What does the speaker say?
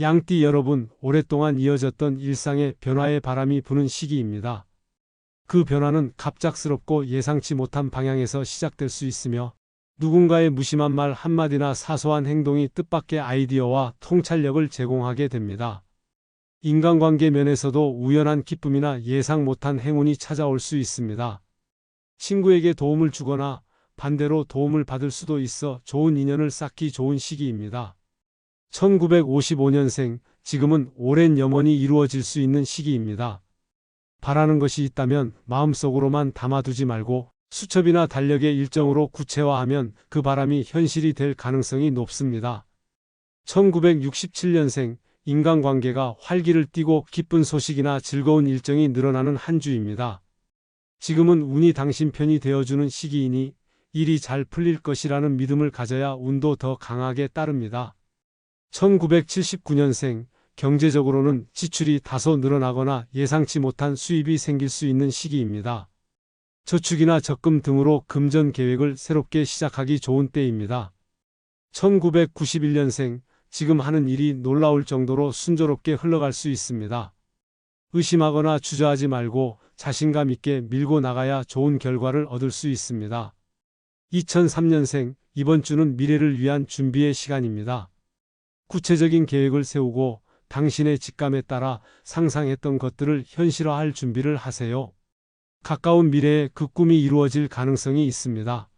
양띠 여러분, 오랫동안 이어졌던 일상의 변화의 바람이 부는 시기입니다. 그 변화는 갑작스럽고 예상치 못한 방향에서 시작될 수 있으며 누군가의 무심한 말 한마디나 사소한 행동이 뜻밖의 아이디어와 통찰력을 제공하게 됩니다. 인간관계 면에서도 우연한 기쁨이나 예상 못한 행운이 찾아올 수 있습니다. 친구에게 도움을 주거나 반대로 도움을 받을 수도 있어 좋은 인연을 쌓기 좋은 시기입니다. 1955년생, 지금은 오랜 염원이 이루어질 수 있는 시기입니다. 바라는 것이 있다면 마음속으로만 담아두지 말고 수첩이나 달력의 일정으로 구체화하면 그 바람이 현실이 될 가능성이 높습니다. 1967년생, 인간관계가 활기를 띠고 기쁜 소식이나 즐거운 일정이 늘어나는 한 주입니다. 지금은 운이 당신 편이 되어주는 시기이니 일이 잘 풀릴 것이라는 믿음을 가져야 운도 더 강하게 따릅니다. 1979년생, 경제적으로는 지출이 다소 늘어나거나 예상치 못한 수입이 생길 수 있는 시기입니다. 저축이나 적금 등으로 금전 계획을 새롭게 시작하기 좋은 때입니다. 1991년생, 지금 하는 일이 놀라울 정도로 순조롭게 흘러갈 수 있습니다. 의심하거나 주저하지 말고 자신감 있게 밀고 나가야 좋은 결과를 얻을 수 있습니다. 2003년생, 이번 주는 미래를 위한 준비의 시간입니다. 구체적인 계획을 세우고 당신의 직감에 따라 상상했던 것들을 현실화할 준비를 하세요. 가까운 미래에 그 꿈이 이루어질 가능성이 있습니다.